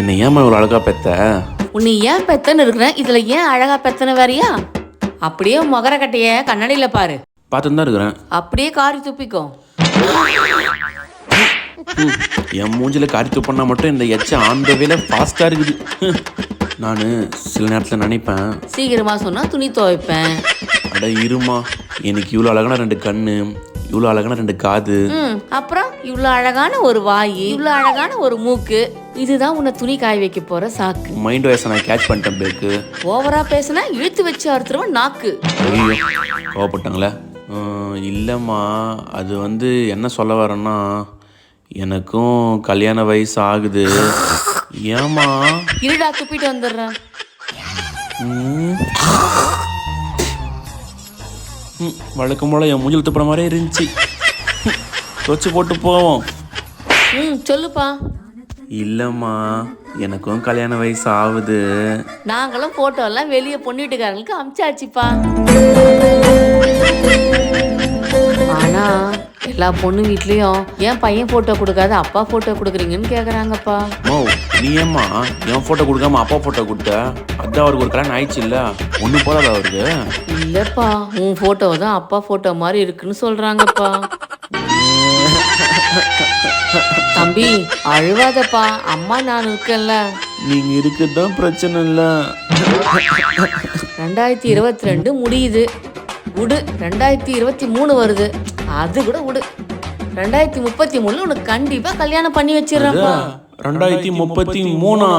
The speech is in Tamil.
என்னை ஏமா இவ்வளோ அழகா பெத்த? உன்னை ஏன் பெத்தன்னு இருக்கிறேன். இதுல ஏன் அழகா பெத்தன வேறயா அப்படியே மகர கட்டைய கண்ணாடியில பாரு. பார்த்துன்னு தான் இருக்கிறேன். அப்படியே காரி துப்பிக்கோ. என் மூஞ்சில காரி துப்பண்ணா மட்டும் இந்த எச்ச ஆந்த வேலை ஃபாஸ்ட்டாக இருக்குது. நான் சில நேரத்தில் நினைப்பேன். சீக்கிரமா சொன்னா துணி துவைப்பேன். அட இருமா எனக்கு இவ்வளோ அழகான ரெண்டு கண்ணு இவ்வளோ அழகான ரெண்டு காது. அப்புறம் இவ்வளோ அழகான ஒரு வாய் இவ்வளோ அழகான ஒரு மூக்கு. இதுதான் உன்னை துணி காய வைக்க போற சாக்கு. மைண்ட் வாய்ஸை நான் கேட்ச் பண்ணிட்டேன் பேக்கு. ஓவரா பேசினா இழுத்து வச்சு அறுத்துருவன் நாக்கு. ஐயோ கோவப்பட்டாங்களே? ஆஹ், இல்லைம்மா அது வந்து என்ன சொல்ல வரேன்னா எனக்கும் கல்யாண வயசு ஆகுது. ஏம்மா? இருடா துப்பிட்டு வந்துடுறேன். ம். ம், வழக்கம் போல என் மூஞ்சில் துப்புற மாதிரியே இருந்துச்சு. தொச்சு போட்டு போவோம். ம் சொல்லுப்பா. இல்லைம்மா எனக்கும் கல்யாண வயசு ஆகுது நாங்களும் போட்டோ எல்லாம் வெளியே பொண்ணு வீட்டுக்காரங்களுக்கு அமிச்சாச்சுப்பா. ஆனா எல்லா பொண்ணு வீட்லயும் ஏன் பையன் போட்டோ கொடுக்காத அப்பா போட்டோ கொடுக்குறீங்கன்னு கேக்குறாங்கப்பா. மோ நீ ஏம்மா என் ஃபோட்டோ கொடுக்காம அப்பா ஃபோட்டோ கொடுத்த? அதான் அவருக்கு ஒரு கல்யாணம் ஆயிடுச்சு இல்லை ஒன்றும் போதாதா அவருக்கு? இல்லப்பா உன் போட்டோ தான் அப்பா போட்டோ மாதிரி இருக்குன்னு சொல்றாங்கப்பா. தம்பி அழுவாதப்பா. அம்மா நான் இருக்கேன்ல. நீங்கள் இருக்கிறது தான் பிரச்சனை இல்லை ரெண்டாயிரத்தி இருபத்தி ரெண்டு முடியுது. விடு ரெண்டாயிரத்தி இருபத்தி மூணு வருது. அது கூட விடு ரெண்டாயிரத்தி முப்பத்தி மூணுல உனக்கு கண்டிப்பா கல்யாணம் பண்ணி வச்சிடுறேன்ப்பா. ரெண்டாயிரத்தி முப்பத்தி மூணா.